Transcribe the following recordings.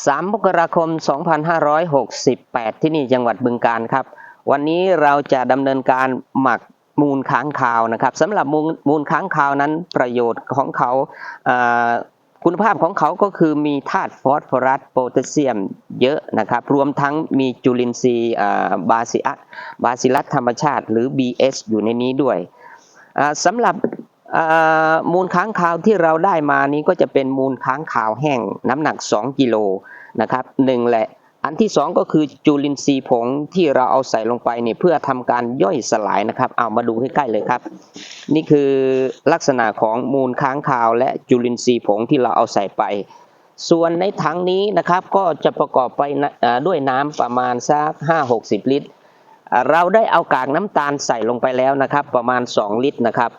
3มกราคม 2568 ที่นี่จังหวัดบึงการครับ วันนี้เราจะดำเนินการหมักมูลค้างคาวนะครับสำหรับมูลมูลค้างคาวนั้นประโยชน์ของเขาคุณภาพของเขาก็คือมีธาตุฟอสฟอรัสโพแทสเซียมเยอะนะครับ รวมทั้งมีจุลินทรีย์บาซิอะบาซิลัสธรรมชาติ หรือ BS อยู่ในนี้ด้วยสำหรับ มูลค้างคาวที่เราได้มานี้ก็จะเป็นมูลค้างคาวแห้งน้ำหนัก 2 กิโลนะครับหนึ่งแหละ อันที่สองก็คือจุลินทรีย์ผงที่เราเอาใส่ลงไปเนี่ยเพื่อทำการย่อยสลายนะครับ เอามาดูใใกล้ๆเลยครับ นี่คือลักษณะของมูลค้างคาวและจุลินทรีย์ผงที่เราเอาใส่ไป ส่วนในถังนี้นะครับก็จะประกอบไปด้วยน้ำประมาณสัก5-60 ลิตร เราได้เอากากน้ำตาลใส่ลงไปแล้วนะครับ ประมาณ 2 ลิตรนะครับ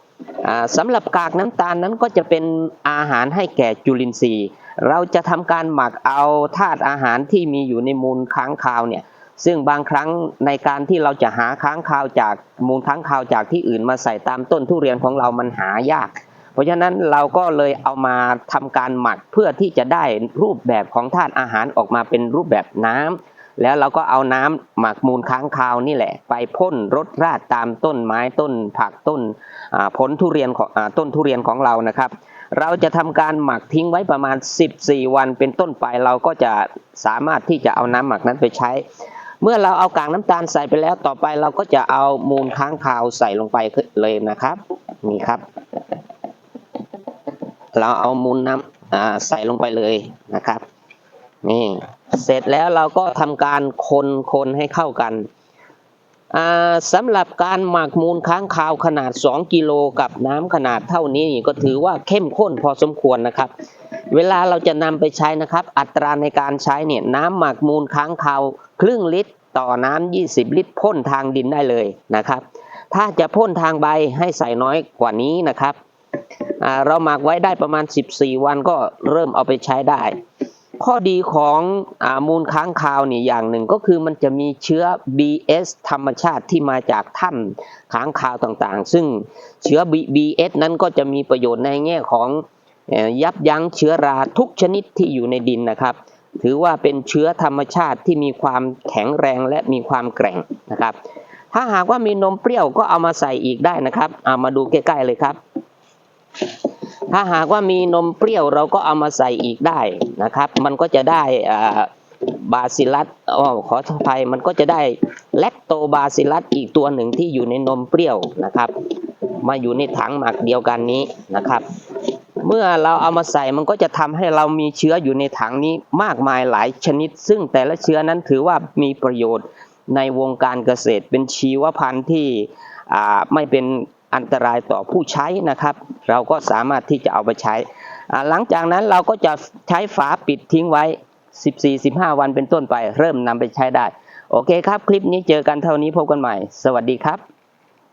สำหรับกากน้ำตาลนั้นก็จะเป็นอาหารให้แก่จุลินทรีย์ เราจะทำการหมักเอาธาตุอาหารที่มีอยู่ในมูลค้างคาวเนี่ยซึ่งบางครั้งในการที่เราจะหาค้างคาวจากมูลค้างคาวจากที่อื่นมาใส่ตามต้นทุเรียนของเรามันหายาก เพราะฉะนั้นเราก็เลยเอามาทำการหมักเพื่อที่จะได้รูปแบบของธาตุอาหารออกมาเป็นรูปแบบน้ำ แล้วเราก็เอาน้ำหมักมูลค้างคาวนี่แหละ ไปพ่นรดราดตามต้นไม้ต้นผักต้นผลทุเรียนของต้นทุเรียนของเรานะครับ เราจะทำการหมักทิ้งไว้ประมาณ 14 วันเป็นต้นไปเราก็จะสามารถที่จะเอาน้ำหมักนั้นไปใช้ เมื่อเราเอากากน้ำตาลใส่ไปแล้วต่อไปเราก็จะเอามูลค้างคาวใส่ลงไปเลยนะครับนี่ครับ เราเอามูลน้ำใส่ลงไปเลยนะครับ นี่ เสร็จแล้วเราก็ทำการคนคนให้เข้ากันอ่าสำหรับการหมักมูลค้างคาวขนาด 2 กิโลกับน้ำขนาดเท่านี้ก็ถือว่าเข้มข้นพอสมควรนะครับ เวลาเราจะนำไปใช้นะครับ อัตราในการใช้เนี่ยน้ำหมักมูลค้างคาวครึ่งลิตร ต่อน้ำ20 ลิตรพ่นทางดินได้เลยนะครับ ถ้าจะพ่นทางใบให้ใส่น้อยกว่านี้นะครับอ่าเราหมักไว้ได้ประมาณ 14 วันก็เริ่มเอาไปใช้ได้ ข้อดีของอมูลค้างคาวนี่อย่างหนึ่งก็คือมันจะมีเชื้อ BS ธรรมชาติที่มาจากถ้ำค้างคาวต่างๆ ซึ่งเชื้อ BS นั้นก็จะมีประโยชน์ในแง่ของยับยั้งเชื้อราทุกชนิดที่อยู่ในดินนะครับ ถือว่าเป็นเชื้อธรรมชาติที่มีความแข็งแรงและมีความแกร่งนะครับ ถ้าหากว่ามีนมเปรี้ยวก็เอามาใส่อีกได้นะครับ เอามาดูใกล้ๆเลยครับ ถ้าหากว่ามีนมเปรี้ยวเราก็เอามาใส่อีกได้นะครับ มันก็จะได้บาซิลัสอ๋อขออภัยมันก็จะได้แลคโตบาซิลัสอีกตัวหนึ่งที่อยู่ในนมเปรี้ยวนะครับ มาอยู่ในถังหมักเดียวกันนี้นะครับ เมื่อเราเอามาใส่มันก็จะทำให้เรามีเชื้ออยู่ในถังนี้มากมายหลายชนิด ซึ่งแต่ละเชื้อนั้นถือว่ามีประโยชน์ในวงการเกษตรเป็นชีวพันธุ์ที่ไม่เป็น อันตรายต่อผู้ใช้นะครับ เราก็สามารถที่จะเอาไปใช้ หลังจากนั้นเราก็จะใช้ฝาปิดทิ้งไว้ 14-15 วันเป็นต้นไป เริ่มนำไปใช้ได้ โอเคครับ คลิปนี้เจอกันเท่านี้พบกันใหม่ สวัสดีครับ